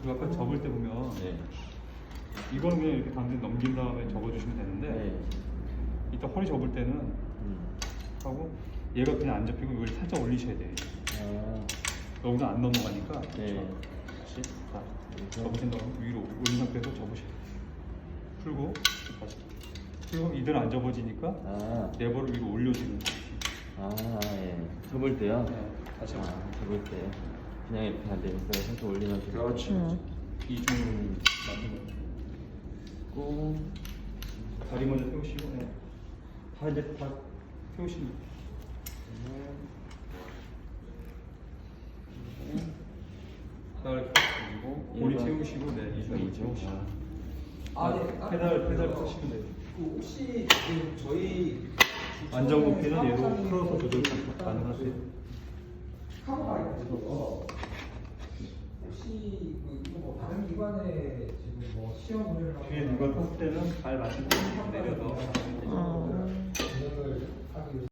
그리고 아까 접을 때 보면 네. 이거는 그냥 이렇게 당진 넘긴 다음에 접어주시면 되는데 네. 이따 허리 접을 때는 음. 하고 얘가 그냥 안 접히고 이걸 살짝 올리셔야 돼요. 아, 너무나 안 넘어가니까 네. 다시 자 접으신 다음 위로 올린 상태에서 접으셔야 돼요. 풀고 다시 풀고 이대로 안 접어지니까 아. 레버를 위로 올려주는 거예요. 접을 때요? 네, 다시 아, 접을 때. 그냥 이렇게 안 되니까 살짝 올리면 좀. 그렇지. 음. 이중 맞는 거. 고. 다리 먼저 펴시고 네. 다 이제 다 펴시면 페달 그리고 고리 일반. 채우시고 네 이중 이중. 채우시고 아, 네. 아, 페달 페달 푸시면 돼요 그 혹시 그 저희 안전 높이는 얘로 풀어서 조절 가능하세요. 혹시 뭐 다른 기관에 지금 뭐 시험 운영을 뒤에 누가 탔을 때는 발 맞추고 내려서